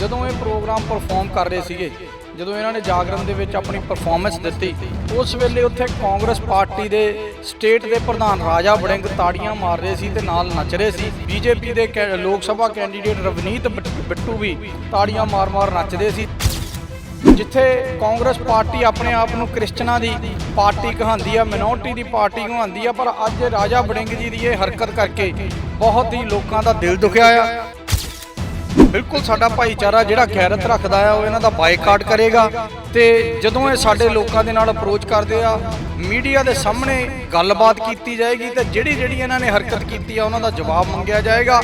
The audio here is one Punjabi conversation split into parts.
ਜਦੋਂ ਇਹ ਪ੍ਰੋਗਰਾਮ ਪਰਫਾਰਮ ਕਰ ਰਹੇ ਸੀਗੇ, ਜਦੋਂ ਇਹਨਾਂ ਨੇ ਜਾਗਰਣ ਦੇ ਵਿੱਚ ਆਪਣੀ ਪਰਫਾਰਮੈਂਸ ਦਿੱਤੀ, ਉਸ ਵੇਲੇ ਉੱਥੇ ਕਾਂਗਰਸ ਪਾਰਟੀ ਦੇ ਸਟੇਟ ਦੇ ਪ੍ਰਧਾਨ ਰਾਜਾ ਵੜਿੰਗ ਤਾੜੀਆਂ ਮਾਰ ਰਹੇ ਸੀ ਤੇ ਨਾਲ ਨੱਚ ਰਹੇ ਸੀ। ਬੀਜੇਪੀ ਦੇ ਕੈ- ਲੋਕ ਸਭਾ ਕੈਂਡੀਡੇਟ ਰਵਨੀਤ ਬਿੱਟ- ਬਿੱਟੂ ਵੀ ਤਾੜੀਆਂ ਮਾਰ-ਮਾਰ ਨੱਚਦੇ ਸੀ। ਜਿੱਥੇ ਕਾਂਗਰਸ ਪਾਰਟੀ ਆਪਣੇ ਆਪ ਨੂੰ ਕ੍ਰਿਸਚਨਾਂ ਦੀ ਪਾਰਟੀ ਕਹਾਉਂਦੀ ਆ ਮਿਨੋਰਟੀ ਦੀ ਪਾਰਟੀ ਕਹਾਉਂਦੀ ਆ, ਪਰ ਅੱਜ ਰਾਜਾ ਵੜਿੰਗ ਜੀ ਦੀ ਇਹ ਹਰਕਤ ਕਰਕੇ ਬਹੁਤ ਹੀ ਲੋਕਾਂ ਦਾ ਦਿਲ ਦੁਖਿਆ ਆ। ਬਿਲਕੁਲ ਸਾਡਾ ਭਾਈਚਾਰਾ ਜਿਹੜਾ ਖੈਰਤ ਰੱਖਦਾ ਆ, ਉਹ ਇਹਨਾਂ ਦਾ ਬਾਈਕਾਟ ਕਰੇਗਾ। ਤੇ ਜਦੋਂ ਇਹ ਸਾਡੇ ਲੋਕਾਂ ਦੇ ਨਾਲ ਅਪਰੋਚ ਕਰਦੇ ਆ, ਮੀਡੀਆ ਦੇ ਸਾਹਮਣੇ ਗੱਲਬਾਤ ਕੀਤੀ ਜਾਏਗੀ ਤੇ ਜਿਹੜੀ ਜਿਹੜੀ ਇਹਨਾਂ ਨੇ ਹਰਕਤ ਕੀਤੀ ਆ, ਉਹਨਾਂ ਦਾ ਜਵਾਬ ਮੰਗਿਆ ਜਾਏਗਾ।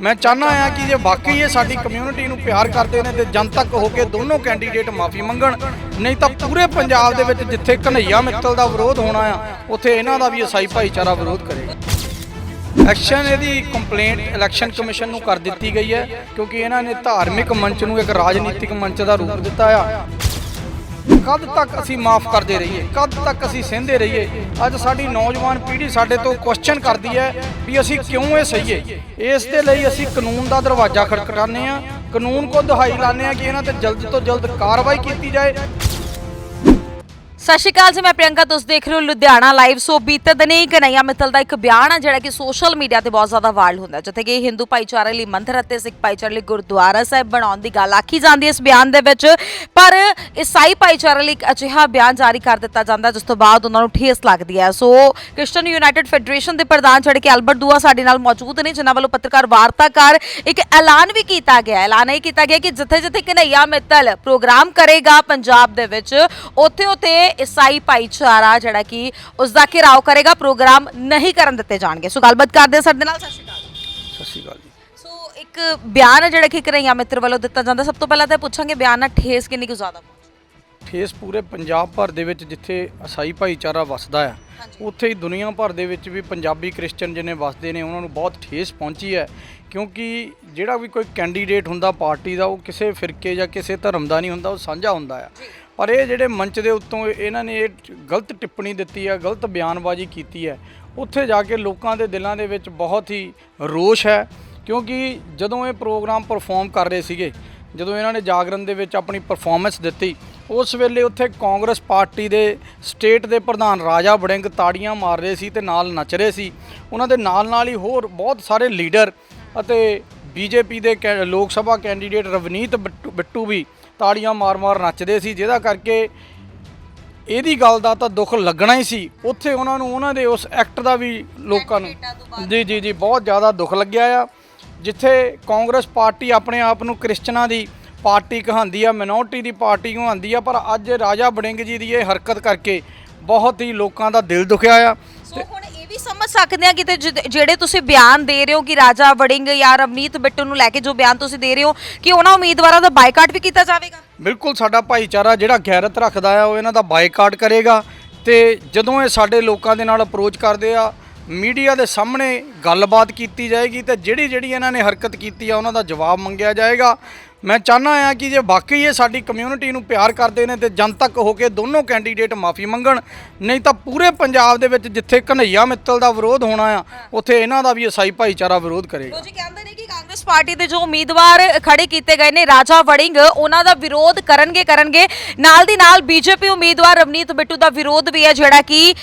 ਮੈਂ ਚਾਹਨਾ ਆ ਕਿ ਜੇ ਵਾਕਈ ਇਹ ਸਾਡੀ ਕਮਿਊਨਿਟੀ ਨੂੰ ਪਿਆਰ ਕਰਦੇ ਨੇ ਤੇ ਜਨਤਕ ਹੋ ਕੇ ਦੋਨੋਂ ਕੈਂਡੀਡੇਟ ਮਾਫੀ ਮੰਗਣ, ਨਹੀਂ ਤਾਂ ਪੂਰੇ ਪੰਜਾਬ ਦੇ ਵਿੱਚ ਜਿੱਥੇ ਕਨਈਆ ਮਿੱਤਲ ਦਾ ਵਿਰੋਧ ਹੋਣਾ ਆ, ਉੱਥੇ ਇਹਨਾਂ ਦਾ ਵੀ ਈਸਾਈ ਭਾਈਚਾਰਾ ਵਿਰੋਧ ਕਰੇ। ਐਕਸ਼ਨ ਇਹਦੀ ਕੰਪਲੇਂਟ ਇਲੈਕਸ਼ਨ ਕਮਿਸ਼ਨ ਨੂੰ ਕਰ ਦਿੱਤੀ ਗਈ ਹੈ, ਕਿਉਂਕਿ ਇਹਨਾਂ ਨੇ ਧਾਰਮਿਕ ਮੰਚ ਨੂੰ ਇੱਕ ਰਾਜਨੀਤਿਕ ਮੰਚ ਦਾ ਰੂਪ ਦਿੱਤਾ ਆ। ਕਦ ਤੱਕ ਅਸੀਂ ਮਾਫ ਕਰਦੇ ਰਹੀਏ? ਕਦ ਤੱਕ ਅਸੀਂ ਸਹਿੰਦੇ ਰਹੀਏ? ਅੱਜ ਸਾਡੀ ਨੌਜਵਾਨ ਪੀੜ੍ਹੀ ਸਾਡੇ ਤੋਂ ਕੁਐਸਚਨ ਕਰਦੀ ਹੈ ਵੀ ਅਸੀਂ ਕਿਉਂ ਇਹ ਸਹੀਏ? ਇਸ ਦੇ ਲਈ ਅਸੀਂ ਕਾਨੂੰਨ ਦਾ ਦਰਵਾਜ਼ਾ ਖੜਕੜਾਉਂਦੇ ਆ ਕਾਨੂੰਨ ਕੋ ਦੁਹਾਈ ਲਾਉਂਦੇ ਆ ਕਿ ਇਹਨਾਂ ਤੇ ਜਲਦ ਤੋਂ ਜਲਦ ਕਾਰਵਾਈ ਕੀਤੀ ਜਾਏ। ਸਤਿ ਸ਼੍ਰੀ ਅਕਾਲ ਜੀ, ਮੈਂ ਪ੍ਰਿਯੰਕਾ, ਤੁਸੀਂ ਦੇਖ ਰਹੇ ਹੋ ਲੁਧਿਆਣਾ ਲਾਈਵ ਸੋ ਬੀਤੇ ਦਿਨ ਹੀ ਕਨਈਆ ਮਿੱਤਲ ਦਾ ਇੱਕ ਬਿਆਨ ਆ, ਜਿਹੜਾ ਕਿ ਸੋਸ਼ਲ ਮੀਡੀਆ ਤੇ ਬਹੁਤ ਜ਼ਿਆਦਾ ਵਾਇਰਲ ਹੁੰਦਾ ਜਿੱਥੇ ਕਿ ਹਿੰਦੂ ਭਾਈਚਾਰੇ ਲਈ ਮੰਦਰ ਅਤੇ ਸਿੱਖ ਭਾਈਚਾਰੇ ਲਈ ਗੁਰਦੁਆਰਾ ਸਾਹਿਬ ਬਣਾਉਣ ਦੀ ਗੱਲ ਆਖੀ ਜਾਂਦੀ ਹੈ ਇਸ ਬਿਆਨ ਦੇ ਵਿੱਚ। ਪਰ ਈਸਾਈ ਭਾਈਚਾਰੇ ਲਈ ਇੱਕ ਅਜਿਹਾ ਬਿਆਨ ਜਾਰੀ ਕਰ ਦਿੱਤਾ ਜਾਂਦਾ, ਜਿਸ ਤੋਂ ਬਾਅਦ ਉਹਨਾਂ ਨੂੰ ਠੇਸ ਲੱਗਦੀ ਹੈ। ਸੋ ਕ੍ਰਿਸਚੀਅਨ ਯੂਨਾਈਟਿਡ ਫੈਡਰੇਸ਼ਨ ਦੇ ਪ੍ਰਧਾਨ ਜਿਹੜੇ ਕਿ ਐਲਬਰਟ ਦੂਆ ਸਾਡੇ ਨਾਲ ਮੌਜੂਦ ਨੇ, ਜਿਨ੍ਹਾਂ ਵੱਲੋਂ ਪੱਤਰਕਾਰ ਵਾਰਤਾ ਕਰ ਇੱਕ ਐਲਾਨ ਵੀ ਕੀਤਾ ਗਿਆ। ਐਲਾਨ ਇਹ ਕੀਤਾ ਗਿਆ ਕਿ ਜਿੱਥੇ ਜਿੱਥੇ ਕਨਈਆ ਮਿੱਤਲ ਪ੍ਰੋਗਰਾਮ ਕਰੇਗਾ ਪੰਜਾਬ ਦੇ ਵਿੱਚ ਉੱਥੇ ਉੱਥੇ ਈਸਾਈ ਭਾਈਚਾਰਾ ਜਿਹੜਾ ਕਿ ਉਸ ਦਾ ਘਿਰਾਓ ਕਰੇਗਾ ਪ੍ਰੋਗਰਾਮ ਨਹੀਂ ਕਰਨ ਦਿੱਤੇ ਜਾਣਗੇ। ਸੋ ਗੱਲਬਾਤ ਕਰਦੇ ਹਾਂ ਸਾਡੇ ਨਾਲ ਸਤਿ ਸ਼੍ਰੀ ਅਕਾਲ। ਸਤਿ ਸ਼੍ਰੀ ਅਕਾਲ ਜੀ। ਸੋ ਇੱਕ ਬਿਆਨ ਹੈ ਜਿਹੜਾ ਕਿ ਕਨਈਆ ਮਿੱਤਰ ਵੱਲੋਂ ਦਿੱਤਾ ਜਾਂਦਾ ਸਭ ਤੋਂ ਪਹਿਲਾਂ ਤਾਂ ਪੁੱਛਾਂਗੇ ਬਿਆਨ ਨਾਲ ਠੇਸ ਕਿੰਨੀ ਕੁ ਜ਼ਿਆਦਾ ਠੇਸ ਪੂਰੇ ਪੰਜਾਬ ਭਰ ਦੇ ਵਿੱਚ ਜਿੱਥੇ ਈਸਾਈ ਭਾਈਚਾਰਾ ਵਸਦਾ ਆ ਉੱਥੇ ਹੀ ਦੁਨੀਆ ਭਰ ਦੇ ਵਿੱਚ ਵੀ ਪੰਜਾਬੀ ਕ੍ਰਿਸਚੀਅਨ ਜਿਹਨੇ ਵਸਦੇ ਨੇ ਉਹਨਾਂ ਨੂੰ ਬਹੁਤ ਠੇਸ ਪਹੁੰਚੀ ਹੈ। ਕਿਉਂਕਿ ਜਿਹੜਾ ਵੀ ਕੋਈ ਕੈਂਡੀਡੇਟ ਹੁੰਦਾ ਪਾਰਟੀ ਦਾ ਉਹ ਕਿਸੇ ਫਿਰਕੇ ਜਾਂ ਕਿਸੇ ਧਰਮ ਦਾ ਨਹੀਂ ਹੁੰਦਾ ਉਹ ਸਾਂਝਾ ਹੁੰਦਾ ਆ ਪਰ ਇਹ ਜਿਹੜੇ ਮੰਚ ਦੇ ਉੱਤੋਂ ਇਹਨਾਂ ਨੇ ਇਹ ਗਲਤ ਟਿੱਪਣੀ ਦਿੱਤੀ ਹੈ, ਗਲਤ ਬਿਆਨਬਾਜ਼ੀ ਕੀਤੀ ਹੈ। ਉੱਥੇ ਜਾ ਕੇ ਲੋਕਾਂ ਦੇ ਦਿਲਾਂ ਦੇ ਵਿੱਚ ਬਹੁਤ ਹੀ ਰੋਸ਼ ਹੈ, ਕਿਉਂਕਿ ਜਦੋਂ ਇਹ ਪ੍ਰੋਗਰਾਮ ਪਰਫਾਰਮ ਕਰ ਰਹੇ ਸੀਗੇ, ਜਦੋਂ ਇਹਨਾਂ ਨੇ ਜਾਗਰਣ ਦੇ ਵਿੱਚ ਆਪਣੀ ਪਰਫਾਰਮੈਂਸ ਦਿੱਤੀ, ਉਸ ਵੇਲੇ ਉੱਥੇ ਕਾਂਗਰਸ ਪਾਰਟੀ ਦੇ ਸਟੇਟ ਦੇ ਪ੍ਰਧਾਨ ਰਾਜਾ ਵੜਿੰਗ ਤਾੜੀਆਂ ਮਾਰ ਰਹੇ ਸੀ ਤੇ ਨਾਲ ਨੱਚ ਰਹੇ ਸੀ। ਉਹਨਾਂ ਦੇ ਨਾਲ ਨਾਲ ਹੀ ਹੋਰ ਬਹੁਤ ਸਾਰੇ ਲੀਡਰ ਅਤੇ ਬੀਜੇਪੀ ਦੇ ਕੈ- ਲੋਕ ਸਭਾ ਕੈਂਡੀਡੇਟ ਰਵਨੀਤ ਬਿੱਟੂ ਬਿੱਟੂ ਵੀ ਤਾੜੀਆਂ ਮਾਰ-ਮਾਰ ਨੱਚਦੇ ਸੀ ਜਿਹਦਾ ਕਰਕੇ ਇਹਦੀ ਗੱਲ ਦਾ ਤਾਂ ਦੁੱਖ ਲੱਗਣਾ ਹੀ ਸੀ। ਉੱਥੇ ਉਹਨਾਂ ਨੂੰ ਉਹਨਾਂ ਦੇ ਉਸ ਐਕਟ ਦਾ ਵੀ ਲੋਕਾਂ ਨੂੰ ਜੀ ਜੀ ਜੀ ਬਹੁਤ ਜ਼ਿਆਦਾ ਦੁੱਖ ਲੱਗਿਆ ਆ। ਜਿੱਥੇ ਕਾਂਗਰਸ ਪਾਰਟੀ ਆਪਣੇ ਆਪ ਨੂੰ ਕ੍ਰਿਸਚਨਾਂ ਦੀ ਪਾਰਟੀ ਕਹਾਉਂਦੀ ਆ ਮਿਨੋਰਟੀ ਦੀ ਪਾਰਟੀ ਕਹਾਉਂਦੀ ਆ ਪਰ ਅੱਜ ਰਾਜਾ ਵੜਿੰਗ ਜੀ ਦੀ ਇਹ ਹਰਕਤ ਕਰਕੇ ਬਹੁਤ ਹੀ ਲੋਕਾਂ ਦਾ ਦਿਲ ਦੁਖਿਆ ਆ। ਸੋ ਹੁਣ ਇਹ ਸਮਝ ਸਕਦੇ ਆ ਕਿ ਤੇ ਜਿਹੜੇ ਤੁਸੀਂ ਬਿਆਨ ਦੇ ਰਹੇ ਹੋ ਕਿ ਰਾਜਾ ਵੜਿੰਗ ਜਾਂ ਰਵਨੀਤ ਬਿੱਟੂ ਨੂੰ ਲੈ ਕੇ ਜੋ ਬਿਆਨ ਤੁਸੀਂ ਦੇ ਰਹੇ ਹੋ, ਕਿ ਉਹਨਾਂ ਉਮੀਦਵਾਰਾਂ ਦਾ ਬਾਈਕਾਟ ਵੀ ਕੀਤਾ ਜਾਵੇਗਾ? ਬਿਲਕੁਲ, ਸਾਡਾ ਭਾਈਚਾਰਾ ਜਿਹੜਾ ਗੈਰਤ ਰੱਖਦਾ ਆ, ਉਹ ਇਹਨਾਂ ਦਾ ਬਾਈਕਾਟ ਕਰੇਗਾ। ਤੇ ਜਦੋਂ ਇਹ ਸਾਡੇ ਲੋਕਾਂ ਦੇ ਨਾਲ ਅਪਰੋਚ ਕਰਦੇ ਆ, ਮੀਡੀਆ ਦੇ ਸਾਹਮਣੇ ਗੱਲਬਾਤ ਕੀਤੀ ਜਾਏਗੀ ਤੇ ਜਿਹੜੀ ਜਿਹੜੀ ਇਹਨਾਂ ਨੇ ਹਰਕਤ ਕੀਤੀ ਆ, ਉਹਨਾਂ ਦਾ ਜਵਾਬ ਮੰਗਿਆ ਜਾਏਗਾ। ਮੈਂ ਚਾਹਨਾ ਆ ਕਿ ਜੇ ਵਾਕਈ ਇਹ ਸਾਡੀ ਕਮਿਊਨਿਟੀ ਨੂੰ ਪਿਆਰ ਕਰਦੇ ਨੇ ਤੇ ਜਨਤਕ ਹੋ ਕੇ ਦੋਨੋਂ ਕੈਂਡੀਡੇਟ ਮਾਫੀ ਮੰਗਣ, ਨਹੀਂ ਤਾਂ ਪੂਰੇ ਪੰਜਾਬ ਦੇ ਵਿੱਚ ਜਿੱਥੇ ਕਨਈਆ ਮਿੱਤਲ ਦਾ ਵਿਰੋਧ ਹੋਣਾ ਆ, ਉੱਥੇ ਇਹਨਾਂ ਦਾ ਵੀ ਈਸਾਈ ਭਾਈਚਾਰਾ ਵਿਰੋਧ ਕਰੇਗਾ। ਜੀ, ਕਹਿੰਦੇ ਨੇ ਕਿ ਕਾਂਗਰਸ ਪਾਰਟੀ ਦੇ ਜੋ ਉਮੀਦਵਾਰ ਖੜੇ ਕੀਤੇ ਗਏ ਨੇ, ਰਾਜਾ ਵੜਿੰਗ, ਉਹਨਾਂ ਦਾ ਵਿਰੋਧ ਕਰਨਗੇ ਕਰਨਗੇ। ਨਾਲ ਦੀ ਨਾਲ ਬੀਜੇਪੀ ਉਮੀਦਵਾਰ ਰਵਨੀਤ ਬਿੱਟੂ ਦਾ ਵਿਰੋਧ ਵੀ ਹੈ, ਜਿਹੜਾ ਕਿ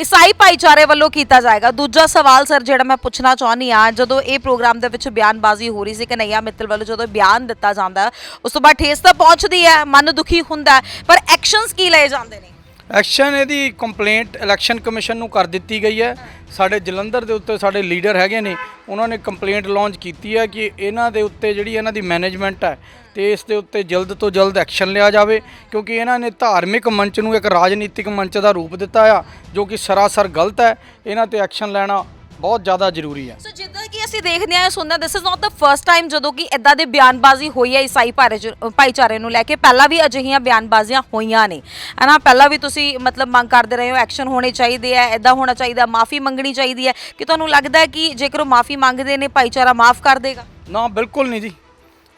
ਈਸਾਈ ਭਾਈਚਾਰੇ ਵੱਲੋਂ ਕੀਤਾ ਜਾਏਗਾ। ਦੂਜਾ ਸਵਾਲ, ਸਰ, ਜਿਹੜਾ ਮੈਂ ਪੁੱਛਣਾ ਚਾਹੁੰਦੀ ਆ ਜਦੋਂ ਇਹ ਪ੍ਰੋਗਰਾਮ ਦੇ ਵਿੱਚ ਬਿਆਨਬਾਜ਼ੀ ਹੋ ਰਹੀ ਸੀ ਕਿ ਮਿੱਤਲ ਵੱਲੋਂ ਜਦੋਂ ਬਿਆਨ ਦਿੱਤਾ ਜਾਂਦਾ ਉਸ ਤੋਂ ਬਾਅਦ ਠੇਸ ਤਾਂ ਪਹੁੰਚਦੀ ਹੈ, ਮਨ ਦੁਖੀ ਹੁੰਦਾ ਪਰ ਐਕਸ਼ਨਸ ਕੀ ਲਏ ਜਾਂਦੇ ਨੇ? ਐਕਸ਼ਨ ਇਹਦੀ ਕੰਪਲੇਂਟ ਇਲੈਕਸ਼ਨ ਕਮਿਸ਼ਨ ਨੂੰ ਕਰ ਦਿੱਤੀ ਗਈ ਹੈ। ਸਾਡੇ ਜਲੰਧਰ ਦੇ ਉੱਤੇ ਸਾਡੇ ਲੀਡਰ ਹੈਗੇ ਨੇ, ਉਹਨਾਂ ਨੇ ਕੰਪਲੇਂਟ ਲਾਂਚ ਕੀਤੀ ਹੈ ਕਿ ਇਹਨਾਂ ਦੇ ਉੱਤੇ ਜਿਹੜੀ ਇਹਨਾਂ ਦੀ ਮੈਨੇਜਮੈਂਟ ਹੈ, ਤੇ ਇਸ ਦੇ ਉੱਤੇ ਜਲਦ ਤੋਂ ਜਲਦ ਐਕਸ਼ਨ ਲਿਆ ਜਾਵੇ, ਕਿਉਂਕਿ ਇਹਨਾਂ ਨੇ ਧਾਰਮਿਕ ਮੰਚ ਨੂੰ ਇੱਕ ਰਾਜਨੀਤਿਕ ਮੰਚ ਦਾ ਰੂਪ ਦਿੱਤਾ ਆ, ਜੋ ਕਿ ਸਰਾਸਰ ਗਲਤ ਹੈ। ਇਹਨਾਂ ਤੇ ਐਕਸ਼ਨ ਲੈਣਾ ਬਹੁਤ ਜ਼ਿਆਦਾ ਜ਼ਰੂਰੀ ਹੈ। ਸੋ ਜਿੱਦਾਂ ਕਿ ਅਸੀਂ ਦੇਖਦੇ ਹਾਂ ਸੁਣਦੇ this is not the first time ਜਦੋਂ ਕਿ ਇਦਾਂ ਦੇ ਬਿਆਨਬਾਜ਼ੀ ਹੋਈ ਹੈ ਈਸਾਈ ਭਾਈਚ- ਭਾਈਚਾਰੇ ਨੂੰ ਲੈ ਕੇ। ਪਹਿਲਾਂ ਵੀ ਅਜਿਹੀਆਂ ਬਿਆਨਬਾਜ਼ੀਆਂ ਹੋਈਆਂ ਨੇ। ਹਨਾ ਪਹਿਲਾਂ ਵੀ ਤੁਸੀਂ ਮਤਲਬ ਮੰਗ ਕਰਦੇ ਰਹੇ ਹੋ ਐਕਸ਼ਨ ਹੋਣੇ ਚਾਹੀਦੇ ਆ ਇਦਾਂ ਹੋਣਾ ਚਾਹੀਦਾ ਮਾਫੀ ਮੰਗਣੀ ਚਾਹੀਦੀ ਹੈ। ਕਿ ਤੁਹਾਨੂੰ ਲੱਗਦਾ ਹੈ ਕਿ ਜੇਕਰ ਉਹ ਮਾਫੀ ਮੰਗਦੇ ਨੇ ਭਾਈਚਾਰਾ ਮਾਫ ਕਰ ਦੇਗਾ? ਨਾ ਬਿਲਕੁਲ ਨਹੀਂ ਜੀ।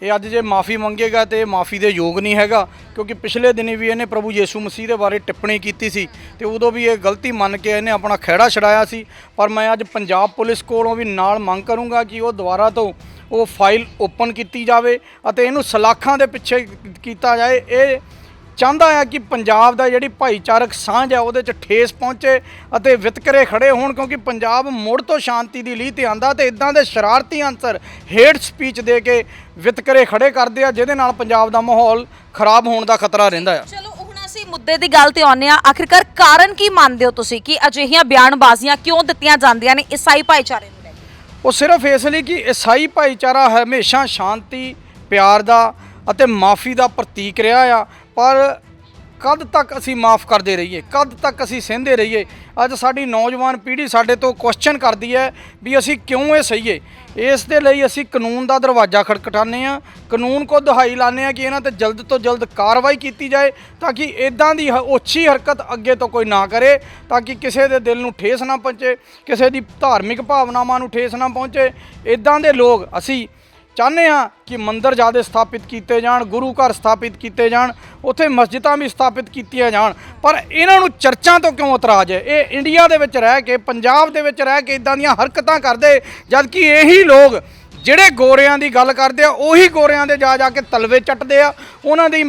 ਇਹ ਅੱਜ ਜੇ ਮਾਫੀ ਮੰਗੇਗਾ ਤੇ ਇਹ ਮਾਫੀ ਦੇ ਯੋਗ ਨਹੀਂ ਹੈਗਾ, ਕਿਉਂਕਿ ਪਿਛਲੇ ਦਿਨੀ ਵੀ ਇਹਨੇ ਪ੍ਰਭੂ ਯੀਸ਼ੂ ਮਸੀਹ ਦੇ ਬਾਰੇ ਟਿੱਪਣੀ ਕੀਤੀ ਸੀ ਤੇ ਉਦੋਂ ਵੀ ਇਹ ਗਲਤੀ ਮੰਨ ਕੇ ਇਹਨੇ ਆਪਣਾ ਖਹਿੜਾ ਛਡਾਇਆ ਸੀ। ਪਰ ਮੈਂ ਅੱਜ ਪੰਜਾਬ ਪੁਲਿਸ ਕੋਲੋਂ ਵੀ ਨਾਲ ਮੰਗ ਕਰੂੰਗਾ ਕਿ ਉਹ ਦੁਬਾਰਾ ਤੋਂ ਉਹ ਫਾਈਲ ਓਪਨ ਕੀਤੀ ਜਾਵੇ ਅਤੇ ਇਹਨੂੰ ਸਲਾਖਾਂ ਦੇ ਪਿੱਛੇ ਕੀਤਾ ਜਾਏ। ਇਹ ਚਾਹੁੰਦਾ ਆ ਕਿ ਪੰਜਾਬ ਦਾ ਜਿਹੜੀ ਭਾਈਚਾਰਕ ਸਾਂਝ ਹੈ ਉਹਦੇ 'ਚ ਠੇਸ ਪਹੁੰਚੇ ਅਤੇ ਵਿਤਕਰੇ ਖੜੇ ਹੋਣ ਕਿਉਂਕਿ ਪੰਜਾਬ ਮੁੜ ਤੋਂ ਸ਼ਾਂਤੀ ਦੀ ਲੀਹ ਤੇ ਆਂਦਾ ਤੇ ਇਦਾਂ ਦੇ ਸ਼ਰਾਰਤੀ ਅੰਸਰ ਹੇਟ ਸਪੀਚ ਦੇ ਕੇ ਵਿਤਕਰੇ ਖੜੇ ਕਰਦੇ ਆ ਜਿਹਦੇ ਨਾਲ ਪੰਜਾਬ ਦਾ ਮਾਹੌਲ ਖਰਾਬ ਹੋਣ ਦਾ ਖਤਰਾ ਰਹਿੰਦਾ ਆ। ਚਲੋ ਹੁਣ ਅਸੀਂ ਮੁੱਦੇ ਦੀ ਗੱਲ ਤੇ ਆਉਂਦੇ ਆ ਆਖਿਰਕਾਰ ਕਾਰਨ ਕੀ ਮੰਨਦੇ ਹੋ ਤੁਸੀਂ? ਕਿ ਅਜਿਹੀਆਂ ਬਿਆਨਬਾਜ਼ੀਆਂ ਕਿਉਂ ਦਿੱਤੀਆਂ ਜਾਂਦੀਆਂ ਨੇ ਈਸਾਈ ਭਾਈਚਾਰੇ ਨੂੰ ਲੈ ਕੇ? ਉਹ ਸਿਰਫ ਇਸ ਲਈ ਕਿ ਈਸਾਈ ਭਾਈਚਾਰਾ ਹਮੇਸ਼ਾ ਸ਼ਾਂਤੀ ਪਿਆਰ ਦਾ ਅਤੇ ਮਾਫੀ ਦਾ ਪ੍ਰਤੀਕ ਰਿਹਾ ਆ। ਪਰ ਕਦ ਤੱਕ ਅਸੀਂ ਮਾਫ ਕਰਦੇ ਰਹੀਏ? ਕਦ ਤੱਕ ਅਸੀਂ ਸਹਿੰਦੇ ਰਹੀਏ? ਅੱਜ ਸਾਡੀ ਨੌਜਵਾਨ ਪੀੜ੍ਹੀ ਸਾਡੇ ਤੋਂ ਕੁਐਸਚਨ ਕਰਦੀ ਹੈ ਵੀ ਅਸੀਂ ਕਿਉਂ ਇਹ ਸਹੀਏ? ਇਸ ਦੇ ਲਈ ਅਸੀਂ ਕਾਨੂੰਨ ਦਾ ਦਰਵਾਜ਼ਾ ਖੜਕਟਾਉਂਦੇ ਆ ਕਾਨੂੰਨ ਕੋ ਦੁਹਾਈ ਲਾਉਂਦੇ ਆ ਕਿ ਇਹਨਾਂ ਤੇ ਜਲਦ ਤੋਂ ਜਲਦ ਕਾਰਵਾਈ ਕੀਤੀ ਜਾਏ ਤਾਂ ਕਿ ਇਦਾਂ ਦੀ ਓਛੀ ਹਰਕਤ ਅੱਗੇ ਤੋਂ ਕੋਈ ਨਾ ਕਰੇ ਤਾਂ ਕਿ ਕਿਸੇ ਦੇ ਦਿਲ ਨੂੰ ਠੇਸ ਨਾ ਪਹੁੰਚੇ, ਕਿਸੇ ਦੀ ਧਾਰਮਿਕ ਭਾਵਨਾਵਾਂ ਨੂੰ ਠੇਸ ਨਾ ਪਹੁੰਚੇ। ਇਦਾਂ ਦੇ ਲੋਕ ਅਸੀਂ ਚਾਹੁੰਦੇ ਹਾਂ ਕਿ ਮੰਦਰ ਜ਼ਿਆਦਾ ਸਥਾਪਿਤ ਕੀਤੇ ਜਾਣ, ਗੁਰੂ ਘਰ ਸਥਾਪਿਤ ਕੀਤੇ ਜਾਣ, ਉੱਥੇ ਮਸਜਿਦਾਂ ਵੀ ਸਥਾਪਿਤ ਕੀਤੀਆਂ ਜਾਣ। ਪਰ ਇਹਨਾਂ ਨੂੰ ਚਰਚਾਂ ਤੋਂ ਕਿਉਂ ਇਤਰਾਜ਼ ਹੈ? ਇਹ ਇੰਡੀਆ ਦੇ ਵਿੱਚ ਰਹਿ ਕੇ, ਪੰਜਾਬ ਦੇ ਵਿੱਚ ਰਹਿ ਕੇ ਇਦਾਂ ਦੀਆਂ ਹਰਕਤਾਂ ਕਰਦੇ, ਜਦਕਿ ਇਹੀ ਲੋਕ ਜਿਹੜੇ ਗੋਰਿਆਂ ਦੀ ਗੱਲ ਕਰਦੇ ਆ, ਉਹੀ ਗੋਰਿਆਂ ਦੇ ਜਾ ਜਾ ਕੇ ਤਲਵੇ ਚੱਟਦੇ ਆ। ਉਹਨਾਂ ਦੀ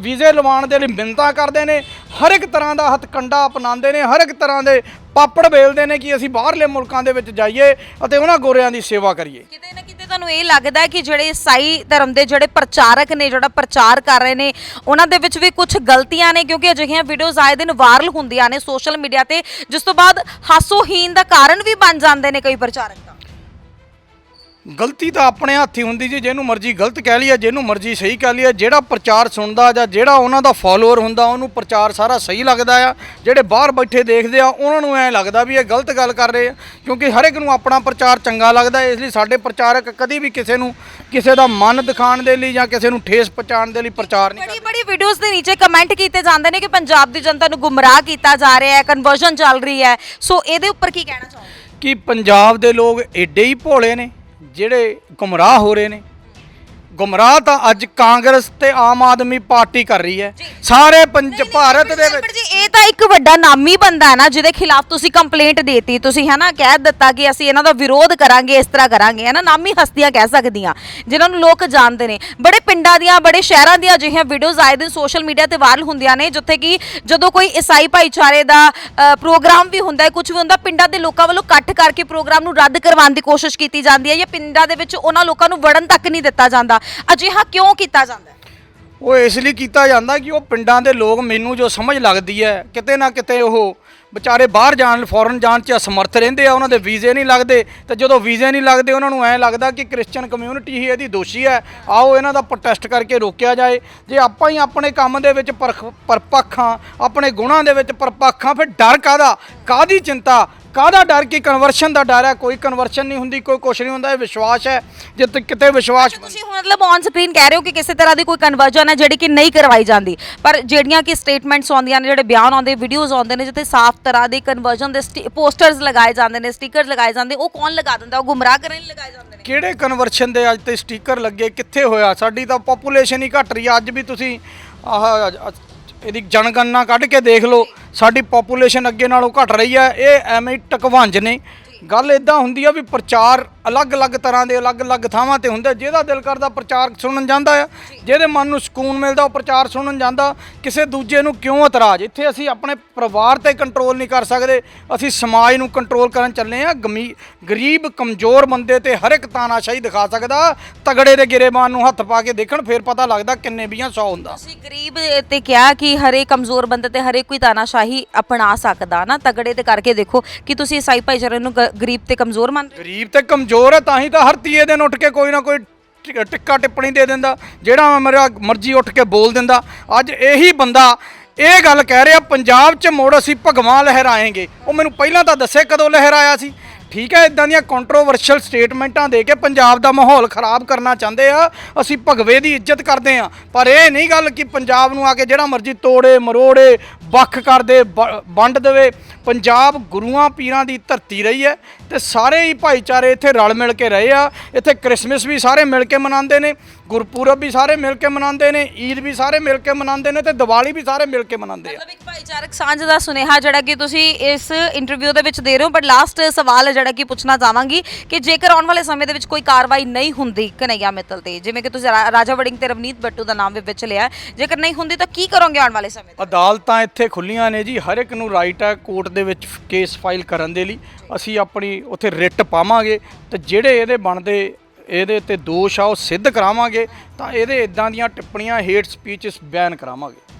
ਵੀਜ਼ੇ ਲਵਾਉਣ ਦੇ ਲਈ ਮਿੰਨਤਾਂ ਕਰਦੇ ਨੇ, ਹਰ ਇੱਕ ਤਰ੍ਹਾਂ ਦਾ ਹੱਥਕੰਡਾ ਅਪਣਾਉਂਦੇ ਨੇ, ਹਰ ਇੱਕ ਤਰ੍ਹਾਂ ਦੇ ਪਾਪੜ ਵੇਲਦੇ ਨੇ ਕਿ ਅਸੀਂ ਬਾਹਰਲੇ ਮੁਲਕਾਂ ਦੇ ਵਿੱਚ ਜਾਈਏ ਅਤੇ ਉਹਨਾਂ ਗੋਰਿਆਂ ਦੀ ਸੇਵਾ ਕਰੀਏ। ਕਿਤੇ ਨਾ ਕਿਤੇ ਤੁਹਾਨੂੰ ਇਹ ਲੱਗਦਾ ਕਿ ਜਿਹੜੇ ਈਸਾਈ ਧਰਮ ਦੇ ਜਿਹੜੇ ਪ੍ਰਚਾਰਕ ਨੇ, ਜਿਹੜਾ ਪ੍ਰਚਾਰ ਕਰ ਰਹੇ ਨੇ, ਉਹਨਾਂ ਦੇ ਵਿੱਚ ਵੀ ਕੁਝ ਗਲਤੀਆਂ ਨੇ? ਕਿਉਂਕਿ ਅਜਿਹੀਆਂ ਵੀਡੀਓਜ਼ ਆਏ ਦਿਨ ਵਾਇਰਲ ਹੁੰਦੀਆਂ ਨੇ ਸੋਸ਼ਲ ਮੀਡੀਆ ਤੇ, ਜਿਸ ਤੋਂ ਬਾਅਦ ਹਾਸੋਹੀਨ ਦਾ ਕਾਰਨ ਵੀ ਬਣ ਜਾਂਦੇ ਨੇ ਕਈ ਪ੍ਰਚਾਰਕ ਤਾਂ। ਗਲਤੀ ਤਾਂ ਆਪਣੇ ਹੱਥ ਹੀ ਹੁੰਦੀ ਜੀ ਜਿਹਨੂੰ ਮਰਜ਼ੀ ਗਲਤ ਕਹਿ ਲਈਏ ਜਿਹਨੂੰ ਮਰਜ਼ੀ ਸਹੀ ਕਹਿ ਲਈਏ ਜਿਹੜਾ ਪ੍ਰਚਾਰ ਸੁਣਦਾ ਜਾਂ ਜਿਹੜਾ ਉਹਨਾਂ ਦਾ ਫਾਲੋਅਰ ਹੁੰਦਾ ਉਹਨੂੰ ਪ੍ਰਚਾਰ ਸਾਰਾ ਸਹੀ ਲੱਗਦਾ ਆ। ਜਿਹੜੇ ਬਾਹਰ ਬੈਠੇ ਦੇਖਦੇ ਆ ਉਹਨਾਂ ਨੂੰ ਐਂ ਲੱਗਦਾ ਵੀ ਇਹ ਗਲਤ ਗੱਲ ਕਰ ਰਹੇ ਆ ਕਿਉਂਕਿ ਹਰ ਇੱਕ ਨੂੰ ਆਪਣਾ ਪ੍ਰਚਾਰ ਚੰਗਾ ਲੱਗਦਾ ਇਸ ਲਈ ਸਾਡੇ ਪ੍ਰਚਾਰਕ ਕਦੀ ਵੀ ਕਿਸੇ ਨੂੰ ਕਿਸੇ ਦਾ ਮਨ ਦਿਖਾਉਣ ਦੇ ਲਈ ਜਾਂ ਕਿਸੇ ਨੂੰ ਠੇਸ ਪਹੁੰਚਾਉਣ ਦੇ ਲਈ ਪ੍ਰਚਾਰ ਨਹੀਂ ਬੜੀ ਬੜੀ ਵੀਡੀਓਜ਼ ਦੇ ਨੀਚੇ ਕਮੈਂਟ ਕੀਤੇ ਜਾਂਦੇ ਨੇ ਕਿ ਪੰਜਾਬ ਦੀ ਜਨਤਾ ਨੂੰ ਗੁੰਮਰਾਹ ਕੀਤਾ ਜਾ ਰਿਹਾ ਹੈ ਕਨਵਰਜਨ ਚੱਲ ਰਹੀ ਹੈ। ਸੋ ਇਹਦੇ ਉੱਪਰ ਕੀ ਕਹਿਣਾ ਚਾਹੋਗੇ? ਕਿ ਪੰਜਾਬ ਦੇ ਲੋਕ ਏਡੇ ਹੀ ਭੋਲੇ ਨੇ। ਜਿਹੜੇ ਗੁੰਮਰਾਹ ਹੋ ਰਹੇ ਨੇ ਗੁੰਮਰਾਹ ਤਾਂ ਅੱਜ ਕਾਂਗਰਸ ਤੇ ਆਮ ਆਦਮੀ ਪਾਰਟੀ ਕਰ ਰਹੀ ਹੈ। ਸਾਰੇ ਪੰਜ ਭਾਰਤ ਦੇ ਵਿੱਚ ਜੀ ਇਹ ਤਾਂ ਇੱਕ ਵੱਡਾ ਨਾਮੀ ਬੰਦਾ ਹੈ ਨਾ ਜਿਹਦੇ ਖਿਲਾਫ ਤੁਸੀਂ ਕੰਪਲੇਂਟ ਦੇਤੀ ਤੁਸੀਂ ਹੈ ਨਾ ਕਹਿ ਦਿੱਤਾ ਕਿ ਅਸੀਂ ਇਹਨਾਂ ਦਾ ਵਿਰੋਧ ਕਰਾਂਗੇ ਇਸ ਤਰ੍ਹਾਂ ਕਰਾਂਗੇ ਹੈ ਨਾ ਨਾਮੀ ਹਸਤੀਆਂ ਕਹਿ ਸਕਦੀਆਂ ਜਿਨ੍ਹਾਂ ਨੂੰ ਲੋਕ ਜਾਣਦੇ ਨੇ। ਬੜੇ ਪਿੰਡਾਂ ਦੀਆਂ ਬੜੇ ਸ਼ਹਿਰਾਂ ਦੀਆਂ ਅਜਿਹੀਆਂ ਵੀਡੀਓਜ਼ ਆਏ ਦਿਨ ਸੋਸ਼ਲ ਮੀਡੀਆ ਤੇ ਵਾਇਰਲ ਹੁੰਦੀਆਂ ਨੇ ਜਿੱਥੇ ਕਿ ਜਦੋਂ ਕੋਈ ਈਸਾਈ ਭਾਈਚਾਰੇ ਦਾ ਅ, ਪ੍ਰੋਗਰਾਮ ਵੀ ਹੁੰਦਾ ਹੈ ਕੁਝ ਵੀ ਹੁੰਦਾ ਪਿੰਡਾਂ ਦੇ ਲੋਕਾਂ ਵੱਲੋਂ ਇਕੱਠ ਕਰਕੇ ਪ੍ਰੋਗਰਾਮ ਨੂੰ ਰੱਦ ਕਰਵਾਉਣ ਦੀ ਕੋਸ਼ਿਸ਼ ਕੀਤੀ ਜਾਂਦੀ ਹੈ ਜਾਂ ਪਿੰਡਾਂ ਦੇ ਵਿੱਚ ਉਹਨਾਂ ਲੋਕਾਂ ਨੂੰ ਵੜਨ ਤੱਕ ਨਹੀਂ ਦਿੱਤਾ ਜਾਂਦਾ। ਅਜਿਹਾ ਕਿਉਂ ਕੀਤਾ ਜਾਂਦਾ ਹੈ? ਉਹ ਇਸ ਲਈ ਕੀਤਾ ਜਾਂਦਾ ਕਿ ਉਹ ਪਿੰਡਾਂ ਦੇ ਲੋਕ ਮੈਨੂੰ ਜੋ ਸਮਝ ਲੱਗਦੀ ਹੈ, ਕਿਤੇ ਨਾ ਕਿਤੇ ਉਹ ਵਿਚਾਰੇ ਬਾਹਰ ਜਾਣ ਫੋਰਨ ਜਾਣ 'ਚ ਅਸਮਰਥ ਰਹਿੰਦੇ ਆ, ਉਹਨਾਂ ਦੇ ਵੀਜ਼ੇ ਨਹੀਂ ਲੱਗਦੇ ਤੇ ਜਦੋਂ ਵੀਜ਼ੇ ਨਹੀਂ ਲੱਗਦੇ, ਉਹਨਾਂ ਨੂੰ ਐਂ ਲੱਗਦਾ ਕਿ ਕ੍ਰਿਸਚੀਅਨ ਕਮਿਊਨਿਟੀ ਹੀ ਇਹਦੀ ਦੋਸ਼ੀ ਹੈ। ਆਓ ਇਹਨਾਂ ਦਾ ਪ੍ਰੋਟੈਸਟ ਕਰਕੇ ਰੋਕਿਆ ਜਾਏ। ਜੇ ਆਪਾਂ ਹੀ ਆਪਣੇ ਕੰਮ ਦੇ ਵਿੱਚ ਪਰਖ ਪਰਪੱਖ ਹਾਂ, ਆਪਣੇ ਗੁਣਾਂ ਦੇ ਵਿੱਚ ਪਰਪੱਖ ਹਾਂ, ਫਿਰ ਡਰ ਕਾਹਦਾ? ਕਾਦੀ ਚਿੰਤਾ? ਕਾਹਦਾ ਡਰ ਕੀ ਕਨਵਰਸ਼ਨ ਦਾ ਡਰ ਹੈ? ਕੋਈ ਕਨਵਰਸ਼ਨ ਨਹੀਂ ਹੁੰਦੀ ਕੋਈ ਕੁਛ ਨਹੀਂ ਹੁੰਦਾ ਇਹ ਵਿਸ਼ਵਾਸ ਹੈ? ਜੇ ਤੇ ਕਿਤੇ ਵਿਸ਼ਵਾਸ ਤੁਸੀਂ ਹੁਣ ਮਤਲਬ ਔਨ ਸਕਰੀਨ ਕਹਿ ਰਹੇ ਹੋ ਕਿ ਕਿਸੇ ਤਰ੍ਹਾਂ ਦੀ ਕੋਈ ਕਨਵਰਜਨ ਹੈ ਜਿਹੜੀ ਕਿ ਨਹੀਂ ਕਰਵਾਈ ਜਾਂਦੀ। ਪਰ ਜਿਹੜੀਆਂ ਕਿ ਸਟੇਟਮੈਂਟਸ ਆਉਂਦੀਆਂ ਨੇ ਜਿਹੜੇ ਬਿਆਨ ਆਉਂਦੇ ਵੀਡੀਓਜ਼ ਆਉਂਦੇ ਨੇ ਜਿੱਥੇ ਸਾਫ਼ ਤਰ੍ਹਾਂ ਦੇ ਕਨਵਰਜਨ ਦੇ ਪੋਸਟਰਸ ਲਗਾਏ ਜਾਂਦੇ ਨੇ ਸਟickers ਲਗਾਏ ਜਾਂਦੇ ਉਹ ਕੌਣ ਲਗਾ ਦਿੰਦਾ? ਉਹ ਗੁੰਮਰਾਹ ਕਰਨ ਲਈ ਲਗਾਏ ਜਾਂਦੇ ਨੇ। ਕਿਹੜੇ ਕਨਵਰਸ਼ਨ ਦੇ ਅੱਜ ਤੇ ਸਟicker ਲੱਗੇ? ਕਿੱਥੇ ਹੋਇਆ? ਸਾਡੀ ਤਾਂ ਪੋਪੂਲੇਸ਼ਨ ਹੀ ਘਟ ਰਹੀ ਆ। ਅੱਜ ਵੀ ਤੁਸੀਂ ਆਹ ਇਹਦੀ ਜਨਗਣਨਾ ਕੱਢ ਕੇ ਦੇਖ ਲਓ। ਸਾਡੀ ਪੋਪੂਲੇਸ਼ਨ ਅੱਗੇ ਨਾਲੋਂ ਘਟ ਰਹੀ ਹੈ, ਇਹ ਐਵੇਂ ਹੀ ਟਕਵੰਜ ਨੇ। ਗੱਲ ਇਦਾਂ ਹੁੰਦੀ ਆ ਵੀ ਪ੍ਰਚਾਰ ਅਲੱਗ-ਅਲੱਗ ਤਰ੍ਹਾਂ ਦੇ ਅਲੱਗ-ਅਲੱਗ ਥਾਵਾਂ ਤੇ ਹੁੰਦਾ ਜਿਹਦਾ ਦਿਲ ਕਰਦਾ ਪ੍ਰਚਾਰ ਸੁਣਨ ਜਾਂਦਾ ਆ। ਜਿਹਦੇ ਮਨ ਨੂੰ ਸਕੂਨ ਮਿਲਦਾ ਉਹ ਪ੍ਰਚਾਰ ਸੁਣਨ ਜਾਂਦਾ। ਕਿਸੇ ਦੂਜੇ ਨੂੰ ਕਿਉਂ ਇਤਰਾਜ਼? ਇੱਥੇ ਅਸੀਂ ਆਪਣੇ ਪਰਿਵਾਰ ਤੇ ਕੰਟਰੋਲ ਨਹੀਂ ਕਰ ਸਕਦੇ। ਅਸੀਂ ਸਮਾਜ ਨੂੰ ਕੰਟਰੋਲ ਕਰਨ ਚੱਲੇ ਆ। ਗਰੀਬ ਕਮਜ਼ੋਰ ਬੰਦੇ ਤੇ ਹਰ ਇੱਕ ਤਾਨਾਸ਼ਾਹੀ ਦਿਖਾ ਸਕਦਾ। ਤਗੜੇ ਦੇ ਗਿਰੇਬਾਨ ਨੂੰ ਹੱਥ ਪਾ ਕੇ ਦੇਖਣ ਫਿਰ ਪਤਾ ਲੱਗਦਾ ਕਿੰਨੇ ਵੀਆਂ 100 ਹੁੰਦਾ। ਤੁਸੀਂ ਗਰੀਬ ਤੇ ਕਿਹਾ ਕਿ ਹਰੇ ਕਮਜ਼ੋਰ ਬੰਦੇ ਤੇ ਹਰੇ ਕੋਈ ਤਾਨਾਸ਼ਾਹੀ ਅਪਣਾ ਸਕਦਾ ਨਾ। ਤਗੜੇ ਤੇ ਕਰਕੇ ਦੇਖੋ ਕਿ ਤੁਸੀਂ ਈਸਾਈ ਭਾਈਚਾਰੇ ਨੂੰ ਗ- ਗਰੀਬ ਤੇ ਕਮਜ਼ੋਰ ਮੰਨ ਰਹੇ ਹੋ। ਗਰੀਬ ਤੇ ਕਮਜ਼ੋਰ ਹੈ, ਤਾਂ ਹੀ ਤਾਂ ਹਰ ਤੀਏ ਦਿਨ ਉੱਠ ਕੇ ਕੋਈ ਨਾ ਕੋਈ ਟਿ- ਟਿੱਕਾ ਟਿੱਪਣੀ ਦੇ ਦਿੰਦਾ, ਜਿਹੜਾ ਮੇਰਾ ਮਰਜ਼ੀ ਉੱਠ ਕੇ ਬੋਲ ਦਿੰਦਾ। ਅੱਜ ਇਹੀ ਬੰਦਾ ਇਹ ਗੱਲ ਕਹਿ ਰਿਹਾ, ਪੰਜਾਬ 'ਚ ਮੋੜ ਅਸੀਂ ਭਗਵਾਂ ਲਹਿਰਾਏਂਗੇ। ਉਹ ਮੈਨੂੰ ਪਹਿਲਾਂ ਤਾਂ ਦੱਸੇ ਕਦੋਂ ਲਹਿਰਾਇਆ ਸੀ। ਠੀਕ ਹੈ ਇਦਾਂ ਦੀਆਂ ਕੰਟਰੋਵਰਸ਼ੀਅਲ ਸਟੇਟਮੈਂਟਾਂ ਦੇ ਕੇ ਪੰਜਾਬ ਦਾ ਮਾਹੌਲ ਖਰਾਬ ਕਰਨਾ ਚਾਹੁੰਦੇ ਆ, ਅਸੀਂ ਭਗਵੇ ਦੀ ਇੱਜ਼ਤ ਕਰਦੇ ਆ। ਪਰ ਇਹ ਨਹੀਂ ਗੱਲ ਕਿ ਪੰਜਾਬ ਨੂੰ ਆ ਕੇ ਜਿਹੜਾ ਮਰਜ਼ੀ ਤੋੜੇ, ਮਰੋੜੇ ਵੱਖ ਕਰ ਦੇ ਵੰਡ ਦੇਵੇ। ਪੰਜਾਬ ਗੁਰੂਆਂ ਪੀਰਾਂ ਦੀ ਧਰਤੀ ਰਹੀ ਹੈ ਤੇ ਸਾਰੇ ਹੀ ਭਾਈਚਾਰੇ ਇੱਥੇ ਰਲ ਮਿਲ ਕੇ ਰਹੇ ਆ। ਇੱਥੇ ਕ੍ਰਿਸਮਸ ਵੀ ਸਾਰੇ ਮਿਲ ਕੇ ਮਨਾਉਂਦੇ ਨੇ ਗੁਰਪੁਰਬ ਵੀ ਸਾਰੇ ਮਿਲ ਕੇ ਮਨਾਉਂਦੇ ਨੇ ਈਦ ਵੀ ਸਾਰੇ ਮਿਲ ਕੇ ਮਨਾਉਂਦੇ ਨੇ ਤੇ ਦੀਵਾਲੀ ਵੀ ਸਾਰੇ ਮਿਲ ਕੇ ਮਨਾਉਂਦੇ ਆ। ਮਤਲਬ ਇੱਕ ਭਾਈਚਾਰਕ ਸਾਂਝ ਦਾ ਸੁਨੇਹਾ ਜਿਹੜਾ ਕਿ ਤੁਸੀਂ ਇਸ ਇੰਟਰਵਿਊ ਦੇ ਵਿੱਚ ਦੇ ਰਹੇ ਹੋ ਬਟ ਲਾਸਟ ਸਵਾਲ ਹੈ ਜਿਹੜਾ ਕਿ ਪੁੱਛਣਾ ਚਾਹਾਂਗੀ ਕਿ ਜੇਕਰ ਆਉਣ ਵਾਲੇ ਸਮੇਂ ਦੇ ਵਿੱਚ ਕੋਈ ਕਾਰਵਾਈ ਨਹੀਂ ਹੁੰਦੀ ਕਨਈਆ ਮਿੱਤਲ ਤੇ ਜਿਵੇਂ ਕਿ ਤੁਸੀਂ ਰਾਜਾ ਵੜਿੰਗ ਤੇ ਰਵਨੀਤ ਬੱਟੂ ਦਾ ਨਾਮ ਵੀ ਵਿੱਚ ਲਿਆ ਜੇਕਰ ਨਹੀਂ ਹੁੰਦੀ ਤਾਂ ਕੀ ਕਰੋਗੇ ਆਉਣ ਵਾਲੇ ਸਮੇਂ ਤੇ ਅਦਾਲਤਾਂ ਇੱਥੇ ਇੱਥੇ ਖੁੱਲੀਆਂ ਨੇ ਜੀ, ਹਰ ਇੱਕ ਨੂੰ ਰਾਈਟ ਹੈ ਕੋਰਟ ਦੇ ਵਿੱਚ ਕੇਸ ਫਾਈਲ ਕਰਨ ਦੇ ਲਈ। ਅਸੀਂ ਆਪਣੀ ਉੱਥੇ ਰਿਟ ਪਾਵਾਂਗੇ ਤੇ ਜਿਹੜੇ ਇਹਦੇ ਬਣਦੇ, ਇਹਦੇ ਤੇ ਦੋਸ਼ ਆ, ਉਹ ਸਿੱਧ ਕਰਾਵਾਂਗੇ ਤਾਂ ਇਹਦੇ ਇਦਾਂ ਦੀਆਂ ਟਿੱਪਣੀਆਂ ਹੇਟ ਸਪੀਚਸ ਬੈਨ ਕਰਾਵਾਂਗੇ।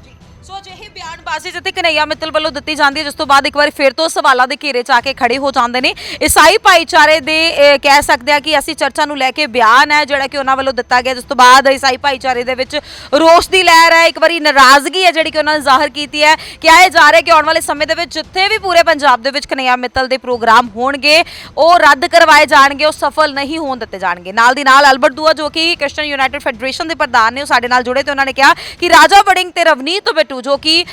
ਸੋ ਅਜਿਹੀ ਬਿਆਨਬਾਜ਼ੀ ਜਿੱਤੇ ਕਨਈਆ ਮਿੱਤਲ ਵੱਲੋਂ ਦਿੱਤੀ ਜਾਂਦੀ ਹੈ ਜਿਸ ਤੋਂ ਬਾਅਦ ਇੱਕ ਵਾਰੀ ਫਿਰ ਤੋਂ ਸਵਾਲਾਂ ਦੇ ਘੇਰੇ 'ਚ ਆ ਕੇ ਖੜੇ ਹੋ ਜਾਂਦੇ ਨੇ। ਈਸਾਈ ਭਾਈਚਾਰੇ ਦੇ ਅਹ, ਕਹਿ ਸਕਦੇ ਆ ਕਿ ਅਸੀਂ ਚਰਚਾ ਨੂੰ ਲੈ ਕੇ ਬਿਆਨ ਹੈ ਜਿਹੜਾ ਕਿ ਉਹਨਾਂ ਵੱਲੋਂ ਦਿੱਤਾ ਗਿਆ ਜਿਸ ਤੋਂ ਬਾਅਦ ਈਸਾਈ ਭਾਈਚਾਰੇ ਦੇ ਵਿੱਚ ਰੋਸ ਦੀ ਲਹਿਰ ਹੈ। ਇੱਕ ਵਾਰੀ ਨਾਰਾਜ਼ਗੀ ਹੈ ਜਿਹੜੀ ਕਿ ਉਹਨਾਂ ਨੇ ਜ਼ਾਹਰ ਕੀਤੀ ਹੈ ਕਿਹਾ ਇਹ ਜਾ ਰਿਹਾ ਕਿ ਆਉਣ ਵਾਲੇ ਸਮੇਂ ਦੇ ਵਿੱਚ ਜਿੱਥੇ ਵੀ ਪੂਰੇ ਪੰਜਾਬ ਦੇ ਵਿੱਚ ਕਨਈਆ ਮਿੱਤਲ ਦੇ ਪ੍ਰੋਗਰਾਮ ਹੋਣਗੇ ਉਹ ਰੱਦ ਕਰਵਾਏ ਜਾਣਗੇ ਉਹ ਸਫਲ ਨਹੀਂ ਹੋਣ ਦਿੱਤੇ ਜਾਣਗੇ। ਨਾਲ ਦੀ ਨਾਲ ਅਲਬਰਟ ਦੂਆ ਜੋ ਕਿ ਕ੍ਰਿਸਚਨ ਯੂਨਾਈਟਿਡ ਫੈਡਰੇਸ਼ਨ ਦੇ ਪ੍ਰਧਾਨ ਨੇ ਉਹ ਸਾਡੇ ਨਾਲ ਜੁੜੇ ਤੇ ਉਹਨਾਂ ਨੇ ਕਿਹਾ ਕਿ ਰਾਜਾ ਵੜਿੰਗ ਤੇ ਰਵਨੀਤ ਬਿੱਟੂ ਜੋ ਕਿ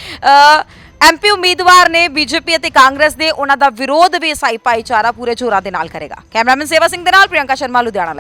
ਐਮਪੀ ਉਮੀਦਵਾਰ ਨੇ ਬੀਜੇਪੀ ਅਤੇ ਕਾਂਗਰਸ ਦੇ ਉਹਨਾਂ ਦਾ ਵਿਰੋਧ ਵੀ ਇਸਾਈ ਭਾਈਚਾਰਾ ਪੂਰੇ ਜ਼ੋਰਾਂ ਦੇ ਨਾਲ ਕਰੇਗਾ। ਕੈਮਰਾਮੈਨ ਸੇਵਾ ਸਿੰਘ ਦੇ ਨਾਲ ਪ੍ਰਿਯੰਕਾ ਸ਼ਰਮਾ, ਲੁਧਿਆਣਾ ਲਾਈਵ